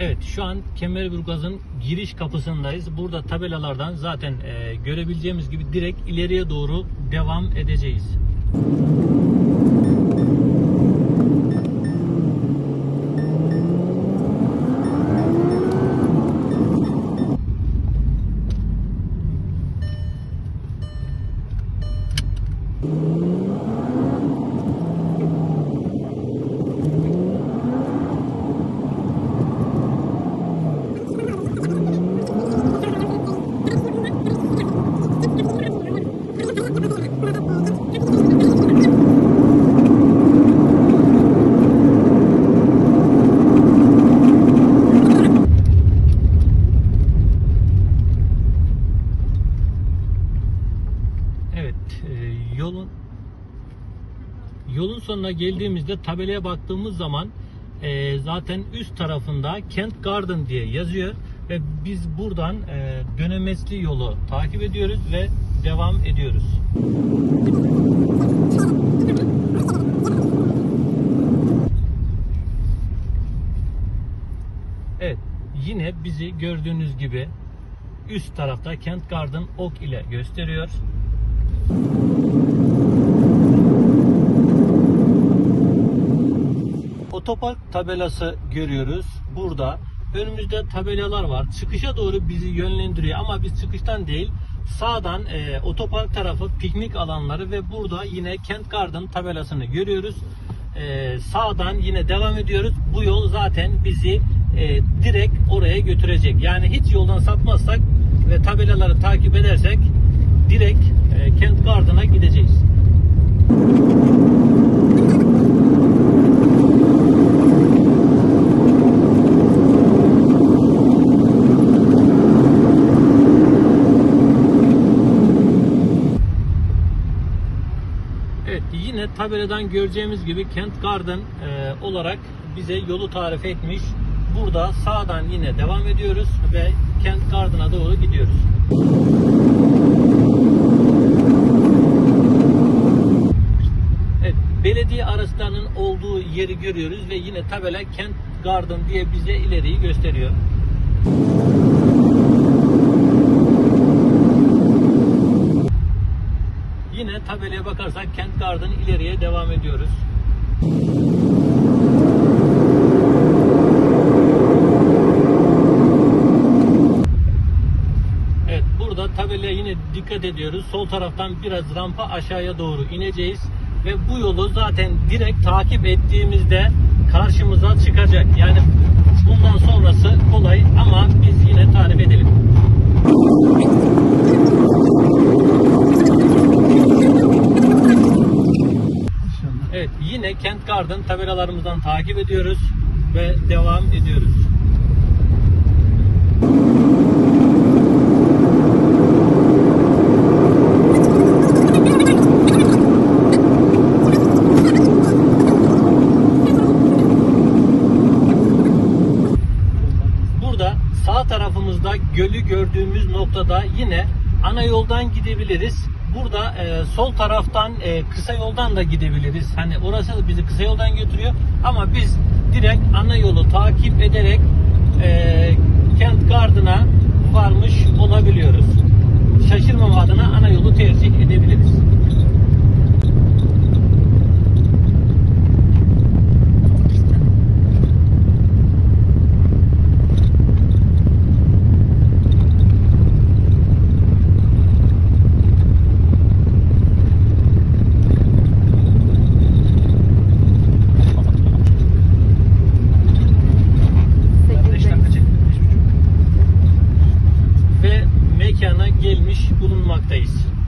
Evet şu an Kemerburgaz'ın giriş kapısındayız. Burada tabelalardan zaten e, görebileceğimiz gibi direkt ileriye doğru devam edeceğiz. Evet, yolun yolun sonuna geldiğimizde tabelaya baktığımız zaman e, zaten üst tarafında Kent Garden diye yazıyor ve biz buradan e, dönemesli yolu takip ediyoruz ve devam ediyoruz. Evet, yine bizi gördüğünüz gibi üst tarafta Kent Garden ok ile gösteriyor. Otopark tabelası görüyoruz. Burada önümüzde tabelalar var. Çıkışa doğru bizi yönlendiriyor ama biz çıkıştan değil sağdan e, otopark tarafı piknik alanları ve burada yine Kent Garden tabelasını görüyoruz. E, sağdan yine devam ediyoruz. Bu yol zaten bizi e, direkt oraya götürecek. Yani hiç yoldan sapmazsak ve tabelaları takip edersek direkt e, Kent Garden'a gideceğiz. Evet yine tabeladan göreceğimiz gibi Kent Garden e, olarak bize yolu tarif etmiş. Burada sağdan yine devam ediyoruz ve Kent Garden'a doğru gidiyoruz. Evet, belediye araçlarının olduğu yeri görüyoruz ve yine tabela Kent Garden diye bize ileriyi gösteriyor. Yine tabelaya bakarsak Kent Garden ileriye devam ediyoruz. Evet burada tabelaya yine dikkat ediyoruz. Sol taraftan biraz rampa aşağıya doğru ineceğiz. Ve bu yolu zaten direkt takip ettiğimizde karşımıza çıkacak. Yani bundan sonrası kolay ama biz yine tarif edelim. Kent Garden tabelalarımızdan takip ediyoruz ve devam ediyoruz. Burada sağ tarafımızda gölü gördüğümüz noktada yine ana yoldan gidebiliriz. Burada e, sol taraftan e, kısa yoldan da gidebiliriz. Hani orası da bizi kısa yoldan götürüyor ama biz direkt ana yolu takip ederek e, Kent Garden'a varmış olabiliyoruz. Gelmiş bulunmaktayız.